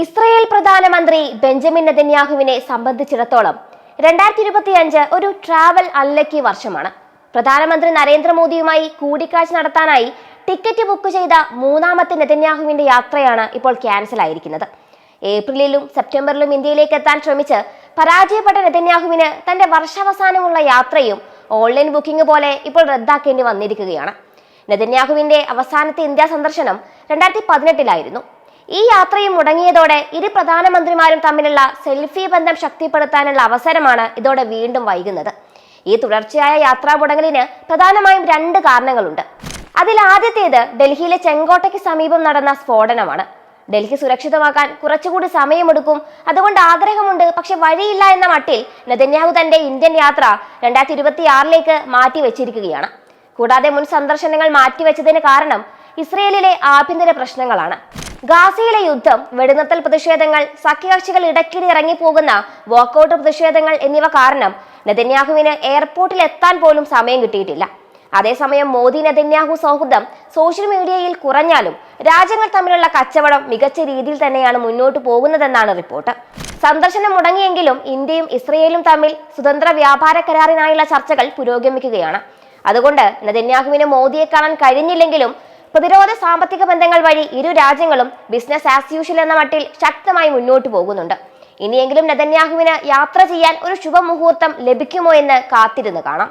Israel പ്രധാനമന്ത്രി Benjamin നെതന്യാഹുവിനെ സംബന്ധിച്ചിടത്തോളം രണ്ടായിരത്തി ഇരുപത്തി അഞ്ച് ഒരു ട്രാവൽ അല്ലക്കി വർഷമാണ്. പ്രധാനമന്ത്രി നരേന്ദ്രമോദിയുമായി കൂടിക്കാഴ്ച നടത്താനായി ടിക്കറ്റ് ബുക്ക് ചെയ്ത മൂന്നാമത്തെ നെതന്യാഹുവിന്റെ യാത്രയാണ് ഇപ്പോൾ ക്യാൻസൽ ആയിരിക്കുന്നത്. ഏപ്രിലിലും സെപ്റ്റംബറിലും ഇന്ത്യയിലേക്ക് എത്താൻ ശ്രമിച്ച് പരാജയപ്പെട്ട നെതന്യാഹുവിന് തന്റെ വർഷാവസാനമുള്ള യാത്രയും ഓൺലൈൻ ബുക്കിംഗ് പോലെ ഇപ്പോൾ റദ്ദാക്കേണ്ടി വന്നിരിക്കുകയാണ്. നെതന്യാഹുവിന്റെ അവസാനത്തെ ഇന്ത്യ സന്ദർശനം രണ്ടായിരത്തി പതിനെട്ടിലായിരുന്നു ഈ യാത്രയും മുടങ്ങിയതോടെ ഇരു പ്രധാനമന്ത്രിമാരും തമ്മിലുള്ള സെൽഫി ബന്ധം ശക്തിപ്പെടുത്താനുള്ള അവസരമാണ് ഇതോടെ വീണ്ടും വൈകുന്നത്. ഈ തുടർച്ചയായ യാത്രാ മുടങ്ങലിന് പ്രധാനമായും രണ്ട് കാരണങ്ങളുണ്ട്. അതിൽ ആദ്യത്തേത് ഡൽഹിയിലെ ചെങ്കോട്ടയ്ക്ക് സമീപം നടന്ന സ്ഫോടനമാണ്. ഡൽഹി സുരക്ഷിതമാക്കാൻ കുറച്ചുകൂടി സമയമെടുക്കും. അതുകൊണ്ട് ആഗ്രഹമുണ്ട് പക്ഷെ വഴിയില്ല എന്ന മട്ടിൽ നെതന്യാഹു തന്റെ ഇന്ത്യൻ യാത്ര രണ്ടായിരത്തി ഇരുപത്തി ആറിലേക്ക് മാറ്റി വെച്ചിരിക്കുകയാണ് കൂടാതെ മുൻ സന്ദർശനങ്ങൾ മാറ്റിവെച്ചതിന് കാരണം ഇസ്രയേലിലെ ആഭ്യന്തര പ്രശ്നങ്ങളാണ്. ഗാസയിലെ യുദ്ധം വെടിനിർത്തൽ പ്രതിഷേധങ്ങൾ സഖ്യകക്ഷികൾ ഇടയ്ക്കിടെ ഇറങ്ങിപ്പോകുന്ന വാക്കൌട്ട് പ്രതിഷേധങ്ങൾ എന്നിവ കാരണം നെതന്യാഹുവിന് എയർപോർട്ടിൽ എത്താൻ പോലും സമയം കിട്ടിയിട്ടില്ല. അതേസമയം മോദി നെതന്യാഹു സൗഹൃദം സോഷ്യൽ മീഡിയയിൽ കുറഞ്ഞാലും രാജ്യങ്ങൾ തമ്മിലുള്ള കച്ചവടം മികച്ച രീതിയിൽ തന്നെയാണ് മുന്നോട്ട് പോകുന്നതെന്നാണ് റിപ്പോർട്ട്. സന്ദർശനം മുടങ്ങിയെങ്കിലും ഇന്ത്യയും ഇസ്രയേലും തമ്മിൽ സ്വതന്ത്ര വ്യാപാര കരാറിനായുള്ള ചർച്ചകൾ പുരോഗമിക്കുകയാണ്. അതുകൊണ്ട് നെതന്യാഹുവിന് മോദിയെ കാണാൻ കഴിഞ്ഞില്ലെങ്കിലും പ്രതിരോധ സാമ്പത്തിക ബന്ധങ്ങൾ വഴി ഇരു രാജ്യങ്ങളും ബിസിനസ് ആസ് യൂഷ്വൽ എന്ന മട്ടിൽ ശക്തമായി മുന്നോട്ട് പോകുന്നുണ്ട്. ഇനിയെങ്കിലും നെതന്യാഹുവിന് യാത്ര ചെയ്യാൻ ഒരു ശുഭമുഹൂർത്തം ലഭിക്കുമോ എന്ന് കാത്തിരുന്ന് കാണാം.